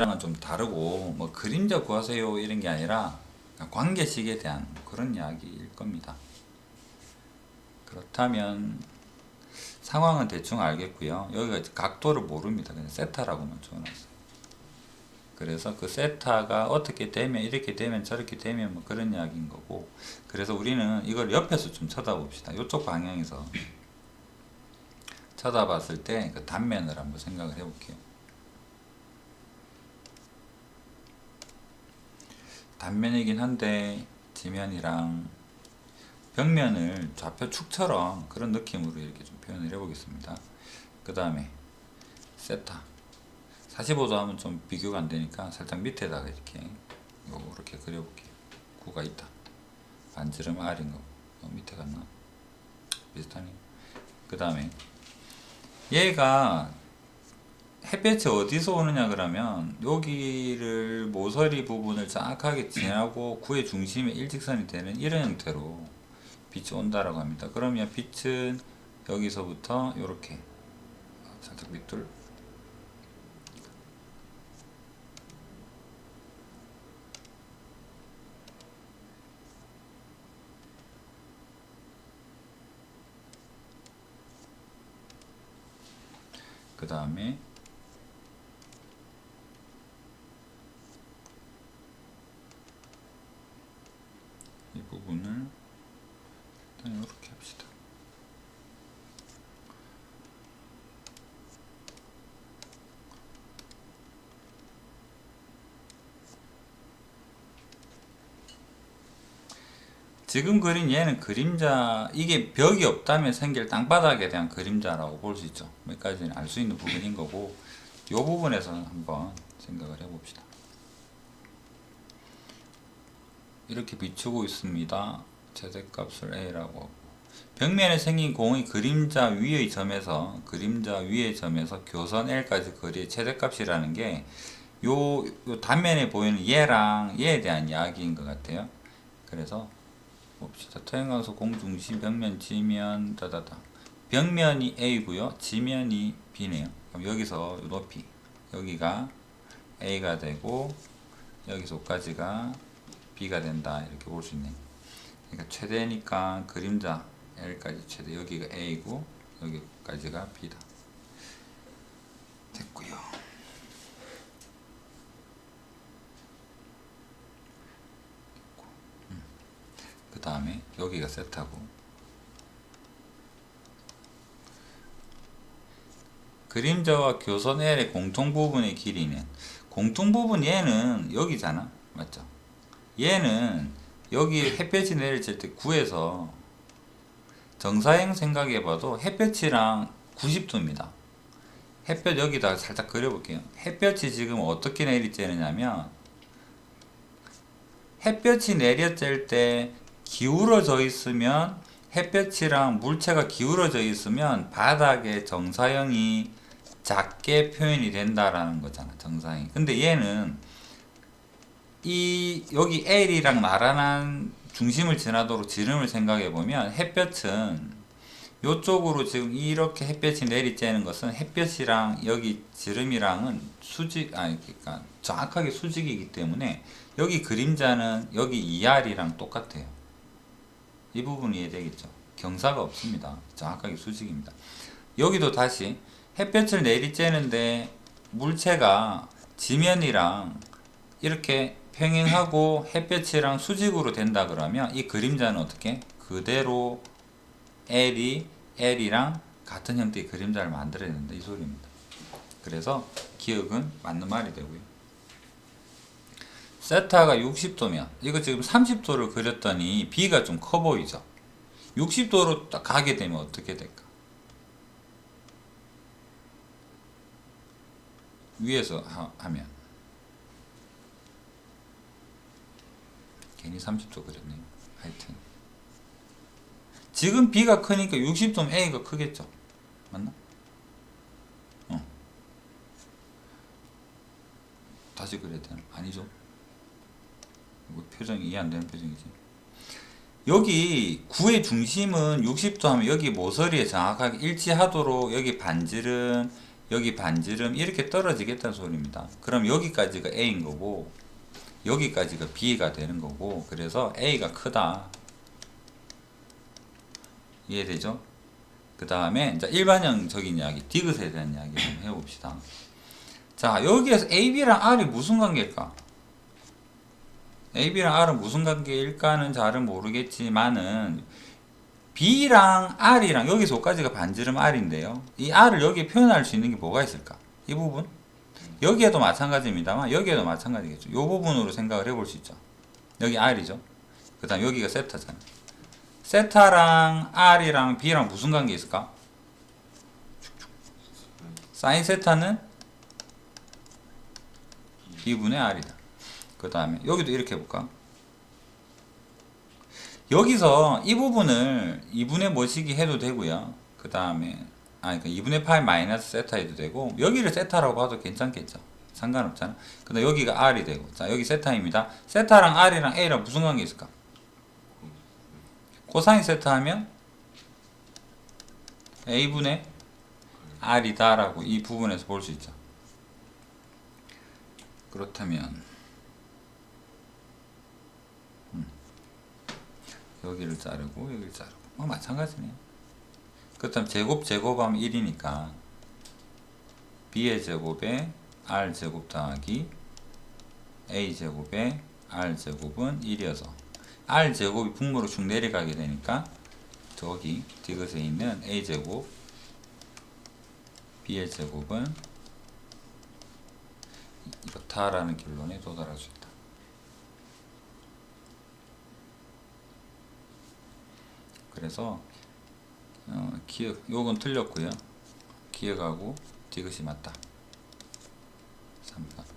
랑은 좀 다르고 뭐 그림자 구하세요 이런 게 아니라 관계식에 대한 그런 이야기일 겁니다. 그렇다면 상황은 대충 알겠고요. 여기가 각도를 모릅니다. 그냥 세타라고만 적어놨어요. 그래서 그 세타가 어떻게 되면 이렇게 되면 저렇게 되면 뭐 그런 이야기인 거고 그래서 우리는 이걸 옆에서 좀 쳐다봅시다. 이쪽 방향에서 쳐다봤을 때 그 단면을 한번 생각을 해볼게요. 단면이긴 한데 지면이랑 벽면을 좌표 축처럼 그런 느낌으로 이렇게 좀 표현을 해보겠습니다. 그 다음에 세타 45도 하면 좀 비교가 안 되니까 살짝 밑에다가 이렇게 요렇게 그려볼게요. 구가 있다. 반지름 R인 거 어, 밑에 갔나? 비슷하네요. 그 다음에 얘가 햇볕이 어디서 오느냐 그러면 여기를 모서리 부분을 정확하게 지나고 구의 중심에 일직선이 되는 이런 형태로 빛이 온다라고 합니다. 그러면 빛은 여기서부터 이렇게 살짝 밑돌 그 다음에 이 부분을 일단 이렇게 합시다. 지금 그린 얘는 그림자 이게 벽이 없다면 생길 땅바닥에 대한 그림자라고 볼 수 있죠. 여기까지는 알 수 있는 부분인 거고 이 부분에서는 한번 생각을 해봅시다. 이렇게 비추고 있습니다. 최대값을 A라고 벽면에 생긴 공의 그림자 위의 점에서 그림자 위의 점에서 교선 L까지 거리의 최대값이라는 게 요, 요 단면에 보이는 얘랑 얘에 대한 이야기인 것 같아요. 그래서 봅시다. 토양강수 공중심 벽면 지면 다다다 벽면이 A고요. 지면이 B네요. 그럼 여기서 요 높이 여기가 A가 되고 여기서까지가 B가 된다 이렇게 볼 수 있네. 그러니까 최대니까 그림자 L까지 최대 여기가 A고 여기까지가 B다. 됐고요. 그 다음에 여기가 세타고 그림자와 교선 L의 공통 부분의 길이는 공통 부분 얘는 여기잖아 맞죠 얘는 여기 햇볕이 내려질 때 9에서 정사행 생각해봐도 햇볕이랑 90도입니다. 햇볕 여기다 살짝 그려볼게요. 햇볕이 지금 어떻게 내리쬐느냐면 햇볕이 내려질 때 기울어져 있으면 햇볕이랑 물체가 기울어져 있으면 바닥에 정사형이 작게 표현이 된다라는 거잖아 정사형이. 근데 얘는 이 여기 L이랑 나란한 중심을 지나도록 지름을 생각해 보면 햇볕은 요쪽으로 지금 이렇게 햇볕이 내리쬐는 것은 햇볕이랑 여기 지름이랑은 수직 아니 그러니까 정확하게 수직이기 때문에 여기 그림자는 여기 ER이랑 똑같아요. 이 부분 이해되겠죠? 경사가 없습니다. 정확하게 수직입니다. 여기도 다시 햇볕을 내리쬐는데 물체가 지면이랑 이렇게 평행하고 햇볕이랑 수직으로 된다 그러면 이 그림자는 어떻게? 그대로 L이 L이랑 같은 형태의 그림자를 만들어야 된다 이 소리입니다. 그래서 기억은 맞는 말이 되고요. 세타가 60도면 이거 지금 30도를 그렸더니 B가 좀 커 보이죠? 60도로 딱 가게 되면 어떻게 될까? 위에서 하, 하면 괜히 30도 그렸네요. 하여튼 지금 B가 크니까 60도면 A가 크겠죠? 맞나? 어. 다시 그려야 되나? 아니죠? 이거 표정이 이해 안 되는 표정이지. 여기 구의 중심은 60도 하면 여기 모서리에 정확하게 일치하도록 여기 반지름 여기 반지름 이렇게 떨어지겠다는 소리입니다. 그럼 여기까지가 A인 거고 여기까지가 B가 되는 거고 그래서 A가 크다. 이해되죠? 그 다음에 일반형적인 이야기, 디귿에 대한 이야기 좀 해봅시다. 자, 여기에서 AB랑 R이 무슨 관계일까? AB랑 R은 무슨 관계일까는 잘은 모르겠지만은 B랑 R이랑 여기서 여기까지가 반지름 R인데요. 이 R을 여기에 표현할 수 있는 게 뭐가 있을까? 이 부분? 여기에도 마찬가지입니다만 여기에도 마찬가지겠죠. 이 부분으로 생각을 해볼 수 있죠. 여기 R이죠. 그 다음 여기가 세타잖아. 세타랑 R이랑 B랑 무슨 관계 있을까? 사인 세타는 B분의 R이다. 그 다음에 여기도 이렇게 해볼까? 여기서 이 부분을 2분의 뭐시기 해도 되고요. 그 다음에 아니 그 2분의 파이 마이너스 세타 해도 되고 여기를 세타라고 봐도 괜찮겠죠. 상관없잖아. 근데 여기가 R이 되고 자 여기 세타입니다. 세타랑 R이랑 A랑 무슨 관계 있을까? 코사인 세타 하면 A분의 R이다 라고 이 부분에서 볼 수 있죠. 그렇다면 음. 여기를 자르고 여기를 자르고 뭐 마찬가지네. 그렇다면 제곱 제곱하면 1이니까 b의 제곱에 r 제곱 더하기 a 제곱에 r 제곱은 1이어서 r 제곱이 분모로 쭉 내려가게 되니까 저기 디귿에 있는 a 제곱 b의 제곱은 이렇다라는 결론에 도달할 수 있다. 그래서 어, 기억 요건 틀렸고요. 기억하고 디귿이 맞다. 3번.